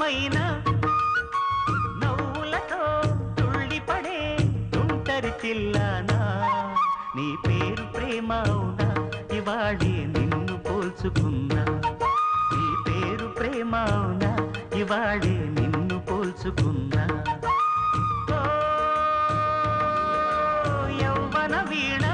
ప్రియమైన నవ్వులతో తుళ్ళిపడే తుంటరి చిల్లానా? నీ పేరు ప్రేమ అవునా? ఇవాళే నిన్ను పోల్చుకున్నా. నీ పేరు ప్రేమ అవునా? ఇవాళే నిన్ను పోల్చుకున్నా. యౌవన వీణ